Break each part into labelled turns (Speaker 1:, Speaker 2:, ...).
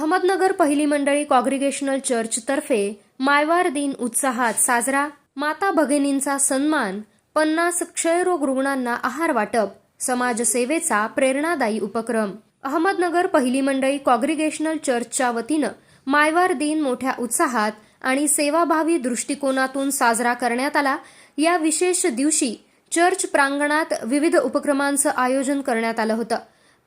Speaker 1: अहमदनगर पहिली मंडळी कॉग्रिगेशनल चर्चतर्फे मायवार दिन उत्साहात साजरा. माता भगिनींचा सन्मान पन्नास क्षयरोग रुग्णांना आहार वाटप समाजसेवेचा प्रेरणादायी उपक्रम. अहमदनगर पहिली मंडळी कॉग्रिगेशनल चर्चच्या वतीनं मायवार दिन मोठ्या उत्साहात आणि सेवाभावी दृष्टिकोनातून साजरा करण्यात आला. या विशेष दिवशी चर्च प्रांगणात विविध उपक्रमांचं आयोजन करण्यात आलं होतं.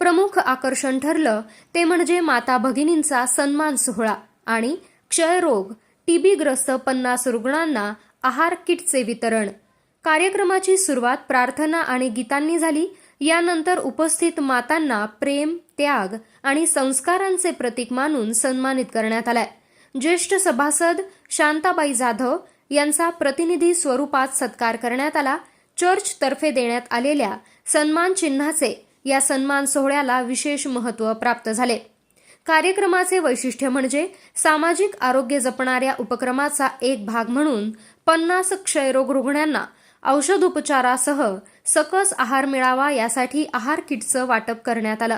Speaker 1: प्रमुख आकर्षण ठरलं ते म्हणजे माता भगिनींचा सन्मान सोहळा आणि क्षयरोग टीबीग्रस्त पन्नास रुग्णांना आहार किटचे वितरण. कार्यक्रमाची सुरुवात प्रार्थना आणि गीतांनी झाली. यानंतर उपस्थित मातांना प्रेम त्याग आणि संस्कारांचे प्रतीक मानून सन्मानित करण्यात आलाय. ज्येष्ठ सभासद शांताबाई जाधव यांचा प्रतिनिधी स्वरूपात सत्कार करण्यात आला. चर्चतर्फे देण्यात आलेल्या सन्मान चिन्हाचे या सन्मान सोहळ्याला विशेष महत्त्व प्राप्त झाले. कार्यक्रमाचे वैशिष्ट्य म्हणजे सामाजिक आरोग्य जपणाऱ्या उपक्रमाचा एक भाग म्हणून पन्नास क्षयरोग रुग्णांना औषधोपचारासह सकस आहार मिळावा यासाठी आहार किटचं वाटप करण्यात आलं.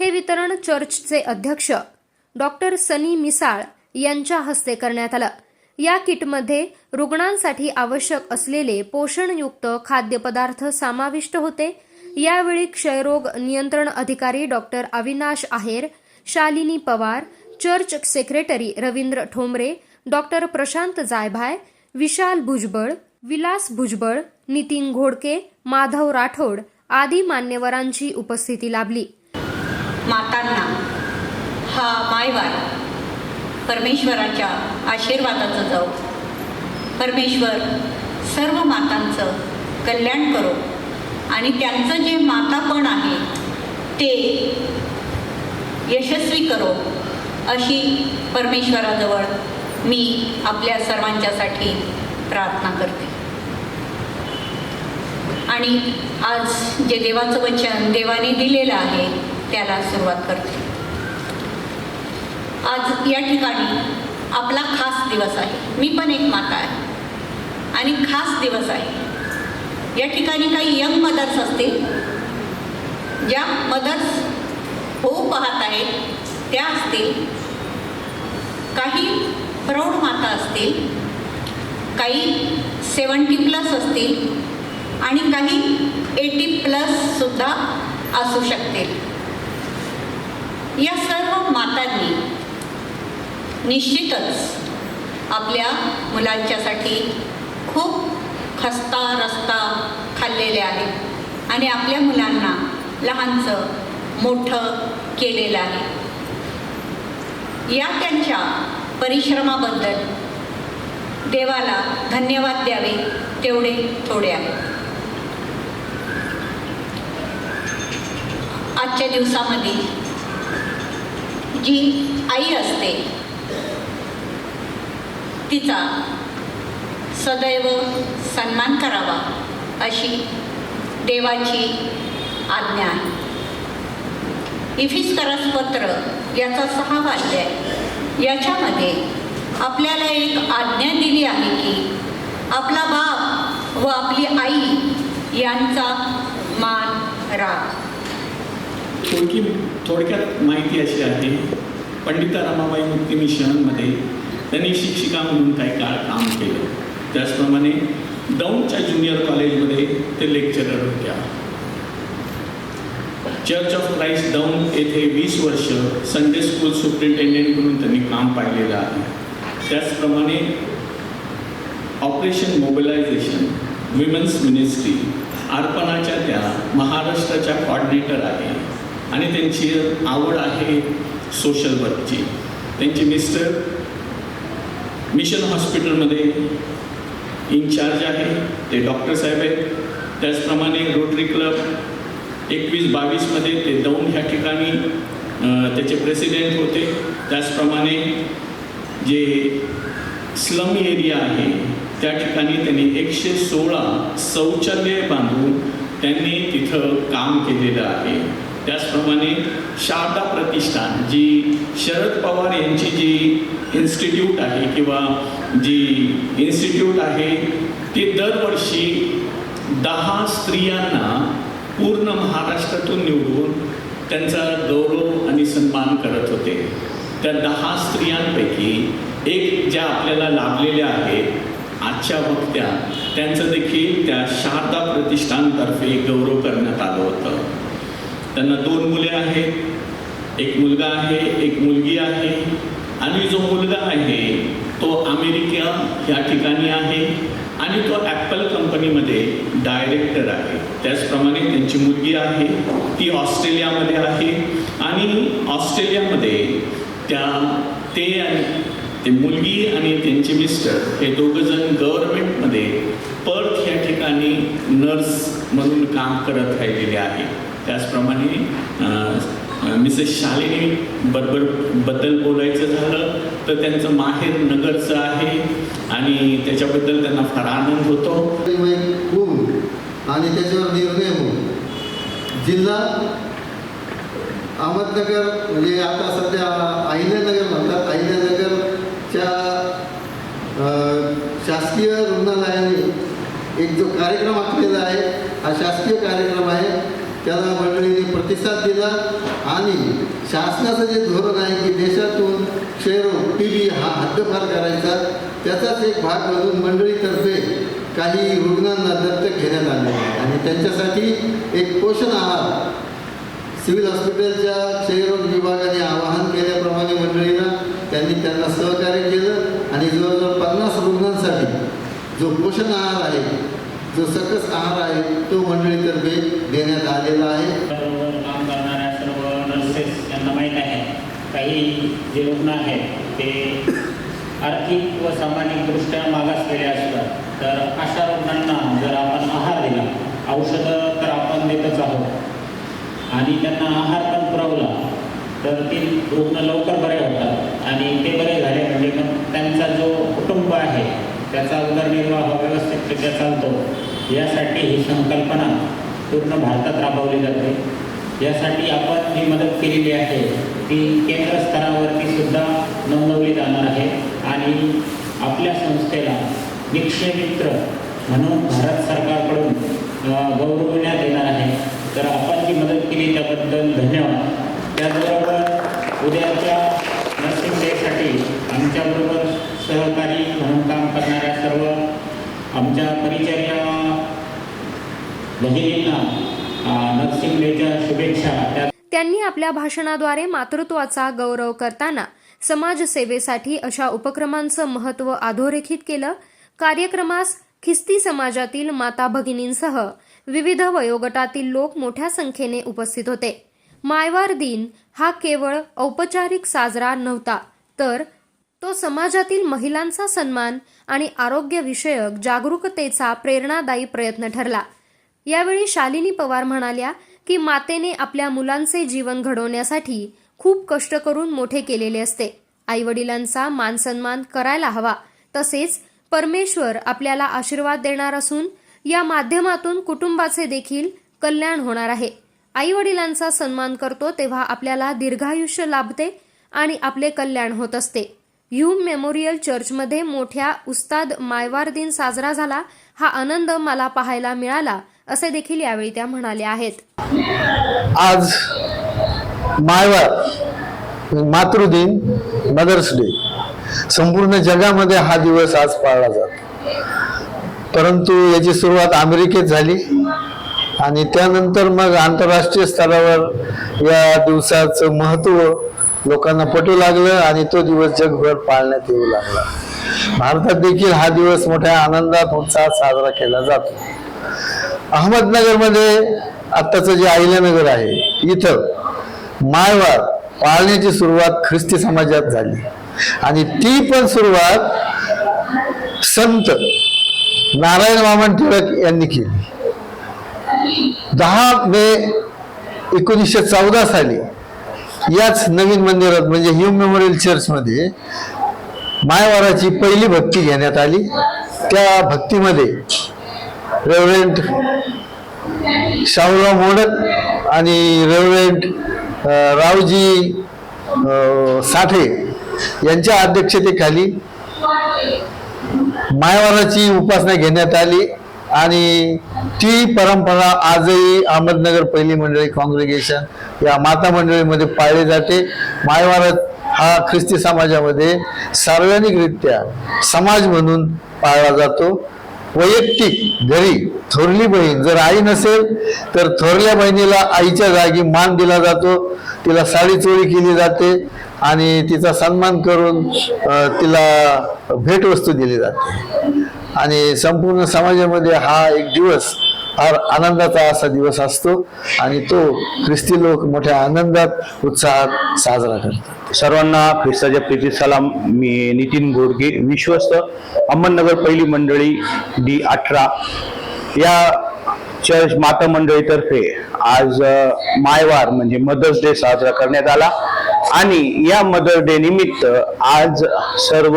Speaker 1: हे वितरण चर्चचे अध्यक्ष डॉक्टर सनी मिसाळ यांच्या हस्ते करण्यात आलं. या किटमध्ये रुग्णांसाठी आवश्यक असलेले पोषणयुक्त खाद्यपदार्थ समाविष्ट होते. यावेळी क्षयरोग नियंत्रण अधिकारी doctor Avinash Aher Shalini Pawar church secretary Ravindra Thombare doctor Prashant Jaybhay Vishal Bhujbal Vilas Bhujbal Nitin Ghodke Madhav Rathod आदी मान्यवरांची उपस्थिती लाभली.
Speaker 2: मातांना हा मायवार परमेश्वराच्या आशीर्वादाचं जाऊ परमेश्वर सर्व मातांचं कल्याण करो. आणि त्यांचं जे मातापण आहे ते यशस्वी करो अशी परमेश्वराजवळ मी आपल्या सर्वांच्यासाठी प्रार्थना करते. आणि आज जे देवाचं वचन देवाने दिलेलं आहे त्याला सुरुवात करते. आज या ठिकाणी आपला खास दिवस आहे. मी पण एक माता आहे. आणि खास दिवस आहे. या ठिकाणी काही यंग मदर्स असतील. ज्या मदर्स होऊ पाहत आहेत त्या असतील. काही प्रौढ माता असतील काही सेवन्टी प्लस असतील आणि काही एटी प्लससुद्धा असू शकतील. या सर्व मातांनी निश्चितच आपल्या मुलांच्यासाठी खूप खस्ता रस्ता खाल्लेले आहे. आणि आपल्या मुलांना लहानचं मोठं केलेलं आहे. या त्यांच्या परिश्रमाबद्दल देवाला धन्यवाद द्यावे तेवढे थोडे आहे. आजच्या दिवसामध्ये जी आई असते तिचा सदैव सन्मान करावा अशी देवाची आज्ञा आहे. इफिस्करस पत्र याचा सहावा अध्याय याच्यामध्ये आपल्याला एक आज्ञा दिली आहे की आपला बाप व आपली आई यांचा मान राख.
Speaker 3: थोडकी थोडक्यात माहिती अशी आहे पंडिता रमाबाई मुक्ती मिशनमध्ये त्यांनी शिक्षिका म्हणून काही काळ काम केलं. त्याचप्रमाणे दौंडच्या ज्युनियर कॉलेजमध्ये ते लेक्चरर होत्या चर्च ऑफ क्राईस्ट दौंड येथे वीस वर्ष संडे स्कूल सुप्रिंटेंडेंट म्हणून त्यांनी काम पाहिलेलं आहे. त्याचप्रमाणे ऑपरेशन मोबिलायझेशन विमेन्स मिनिस्ट्री अर्पणाच्या त्या महाराष्ट्राच्या कॉर्डिनेटर आहे. आणि त्यांची आवड आहे सोशल वर्कची त्यांचे मिस्टर मिशन हॉस्पिटलमध्ये इन्चार्ज आहे ते डॉक्टर साहेब आहेत. त्याचप्रमाणे रोटरी क्लब एकवीस बावीसमध्ये ते दौंड ह्या ठिकाणी त्याचे प्रेसिडेंट होते. त्याचप्रमाणे जे स्लम एरिया आहे त्या ठिकाणी त्यांनी एकशे सोळा शौचालय बांधून त्यांनी तिथं काम केलेलं आहे. त्याचप्रमाणे शारदा प्रतिष्ठान जी शरद पवार यांची जी इन्स्टिट्यूट आहे किंवा जी इन्स्टिट्यूट आहे ती दरवर्षी दहा स्त्रियांना पूर्ण महाराष्ट्रातून निवडून त्यांचा गौरव आणि सन्मान करत होते. त्या दहा स्त्रियांपैकी एक ज्या आपल्याला लाभलेल्या आहेत आजच्या वक्त्या त्यांचं देखील त्या शारदा प्रतिष्ठानतर्फे गौरव करण्यात आलं होतं. त्यांना दोन मुले आहेत. एक मुलगा आहे एक मुलगी आहे. आणि जो मुलगा आहे तो अमेरिका या ठिकाणी आहे आणि तो ॲपल कंपनीमध्ये डायरेक्टर आहे. त्याचप्रमाणे त्यांची मुलगी आहे ती ऑस्ट्रेलियामध्ये आहे. आणि ऑस्ट्रेलियामध्ये त्या ते आणि ते मुलगी आणि त्यांचे मिस्टर हे दोघंजण गव्हर्नमेंटमध्ये पर्थ या ठिकाणी नर्स म्हणून काम करत राहिलेले आहे त्याचप्रमाणे मिसेस शालिनी बरोबर बद्दल बोलायचं झालं तर त्यांचं माहेर नगरचं आहे आणि त्याच्याबद्दल त्यांना फार आनंद होतो.
Speaker 4: होऊन आणि त्याच्यावर निर्णय होऊन जिल्हा अहमदनगर म्हणजे आता सध्या अहिल्यानगर म्हणतात अहिल्यानगरच्या शासकीय रुग्णालयाने एक जो कार्यक्रम आखलेला आहे हा शासकीय कार्यक्रम आहे. त्याला मंडळीने प्रतिसाद दिला आणि शासनाचं जे धोरण आहे की देशातून क्षयरोग टी बी हा हद्दपार करायचा त्याचाच एक भाग म्हणून मंडळीतर्फे काही रुग्णांना दत्तक घेण्यात आले आणि त्यांच्यासाठी एक पोषण आहार सिव्हिल हॉस्पिटलच्या क्षयरोग विभागाने आवाहन केल्याप्रमाणे मंडळींना त्यांनी त्यांना सहकार्य केलं. आणि जवळजवळ पन्नास रुग्णांसाठी जो पोषण आहार आहे जो सकस आहार आहे तो मंडळीतर्फे देण्यात आलेला आहे.
Speaker 5: काम करणाऱ्या सर्व नर्सेस यांना माहीत आहे. काही जे रुग्ण आहेत ते आर्थिक व सामाजिकदृष्ट्या मागासलेले असतात. तर अशा रुग्णांना जर आपण आहार दिला औषधं तर आपण देतच आहोत. आणि त्यांना आहार पण पुरवला तर ती रुग्ण लवकर बरे होतात. आणि ते बरे झाले म्हणजे मग त्यांचा जो कुटुंब आहे त्याचा उदरनिर्वाह व्यवस्थितरित्या चालतो यासाठी ही संकल्पना पूर्ण भारतात राबवली जाते. यासाठी आपण जी मदत केलेली आहे ती केंद्र स्तरावरती सुद्धा नोंदवली जाणार आहे आणि आपल्या संस्थेला निक्षय मित्र म्हणून भारत सरकारकडून गौरवण्यात येणार आहे. तर आपण जी मदत केली त्याबद्दल धन्यवाद. त्याचबरोबर उद्याच्या नर्सिंग डेसाठी आमच्याबरोबर सहकारी म्हणून काम करणाऱ्या सर्व आमच्या परिचर्या भगिनींना अ, डेच्या शुभेच्छा. त्या
Speaker 1: त्यांनी आपल्या भाषणाद्वारे मातृत्वाचा गौरव करताना समाजसेवेसाठी अशा उपक्रमांचं महत्त्व अधोरेखित केलं. कार्यक्रमास ख्रिस्ती समाजातील माता भगिनींसह विविध वयोगटातील लोक मोठ्या संख्येने उपस्थित होते. मायवार दिन हा केवळ औपचारिक साजरा नव्हता तर तो समाजातील महिलांचा सन्मान आणि आरोग्यविषयक जागरूकतेचा प्रेरणादायी प्रयत्न ठरला. यावेळी शालिनी पवार म्हणाल्या की मातेने आपल्या मुलांचे जीवन घडवण्यासाठी खूप कष्ट करून मोठे केलेले असते. आईवडिलांचा मानसन्मान करायला हवा. तसेच परमेश्वर आपल्याला आशीर्वाद देणार असून या माध्यमातून कुटुंबाचे देखील कल्याण होणार आहे. आईवडिलांचा सन्मान करतो तेव्हा आपल्याला दीर्घायुष्य लाभते आणि आपले कल्याण होत असते. ह्यूम मेमोरियल चर्चमध्ये मोठ्या उस्ताद मायवार दिन साजरा झाला हा आनंद मला पाहायला मिळाला असे देखील यावेळी त्या म्हणाल्या आहेत.
Speaker 6: आज मायवार मातृदिन मदर्स डे. संपूर्ण जगामध्ये हा दिवस आज पाळला जातो. परंतु याची सुरुवात अमेरिकेत झाली आणि त्यानंतर मग आंतरराष्ट्रीय स्तरावर या दिवसाचं महत्त्व लोकांना पटू लागलं आणि तो दिवस जगभर पाळण्यात येऊ लागला. भारतात देखील हा दिवस मोठ्या आनंदात उत्साहात साजरा केला जातो. अहमदनगरमध्ये आत्ताचं जे अहिल्यानगर आहे इथं माळवार पाळण्याची सुरुवात ख्रिस्ती समाजात झाली. आणि ती पण सुरुवात संत नारायण वामन टिळक यांनी केली. दहा मे एकोणीसशे चौदा साली याच नवीन मंदिरात म्हणजे ह्यूम मेमोरियल चर्चमध्ये मायवाराची पहिली भक्ती घेण्यात आली. त्या भक्तीमध्ये रेव्हरेंट शाहूराव मोडक आणि रेव्हरेंट रावजी साठे यांच्या अध्यक्षतेखाली मायवाराची उपासना घेण्यात आली. आणि ती परंपरा आजही अहमदनगर पहिली मंडळी कॉन्ग्रिगेशन या माता मंडळीमध्ये पाळली जाते. मायवारत हा ख्रिस्ती समाजामध्ये सार्वजनिकरित्या समाज म्हणून पाळला जातो. वैयक्तिक घरी थोरली बहीण जर आई नसेल तर थोरल्या बहिणीला आईच्या जागी मान दिला जातो. तिला साडी चोळी केली जाते आणि तिचा सन्मान करून तिला भेटवस्तू दिली जाते. आणि संपूर्ण समाजामध्ये हा एक दिवस फार आनंदाचा असा दिवस असतो आणि तो ख्रिस्ती लोक मोठ्या आनंदात उत्साहात साजरा करतात.
Speaker 7: सर्वांना ख्रिस्ताच्या प्रीती सलाम. मी नितीन गोडगे विश्वस्त अहमदनगर पहिली मंडळी डी अठरा. या चर्च माता मंडळीतर्फे आज मायवार म्हणजे मदर्स डे साजरा करण्यात आला. आणि या मदर्स डे निमित्त आज सर्व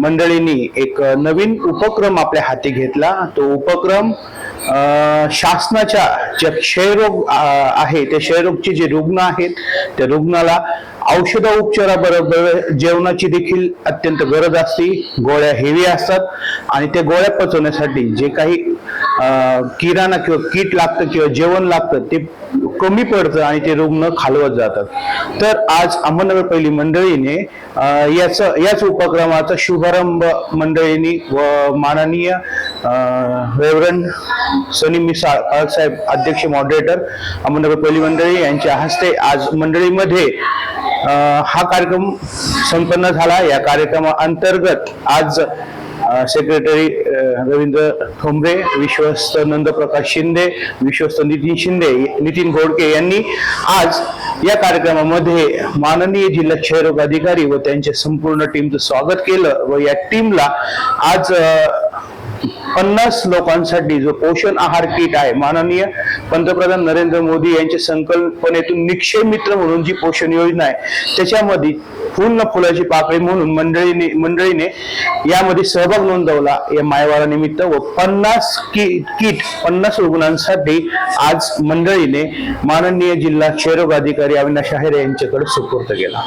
Speaker 7: मंडळींनी एक नवीन उपक्रम आपल्या हाती घेतला. तो उपक्रम शासनाच्या जे क्षयरोग आहे त्या क्षयरोगचे जे रुग्ण आहेत त्या रुग्णाला औषध उपचाराबरोबर जेवणाची देखील अत्यंत गरज असते. गोळ्या हेवी असतात आणि त्या गोळ्या पचवण्यासाठी जे काही किराणा किंवा किट लागतं किंवा जेवण लागतं ते कमी पडतं आणि ते रुग्ण खालवत जातात. तर आज अहमदनगर पहिली मंडळीने याच याच उपक्रमाचा शुभारंभ मंडळींनी व माननीय रेवरन सनी मिसाळ साहेब अध्यक्ष मॉडरेटर अहमदनगर पहिली मंडळी यांच्या हस्ते आज मंडळीमध्ये हा कार्यक्रम संपन्न झाला. या कार्यक्रमा अंतर्गत आज सेक्रेटरी रवींद्र ठोंबरे विश्वस्त नंदप्रकाश शिंदे विश्वस्त नितीन शिंदे नितीन घोडके यांनी आज या कार्यक्रमामध्ये माननीय जिल्हा क्षयरोग अधिकारी व त्यांच्या संपूर्ण टीमचं स्वागत केलं व या टीमला आज पन्नास लोकांसाठी जो पोषण आहार किट आहे माननीय पंतप्रधान नरेंद्र मोदी यांच्या संकल्पनेतून निक्षय मित्र म्हणून जी पोषण योजना आहे त्याच्यामध्ये पूर्ण फुलाची पाकळी म्हणून मंडळीने मंडळीने यामध्ये सहभाग नोंदवला. या मायवारानिमित्त व पन्नास की किट पन्नास रुग्णांसाठी आज मंडळीने माननीय जिल्हा क्षयरोग अधिकारी अविनाश आहेर यांच्याकडे सुपूर्द केला.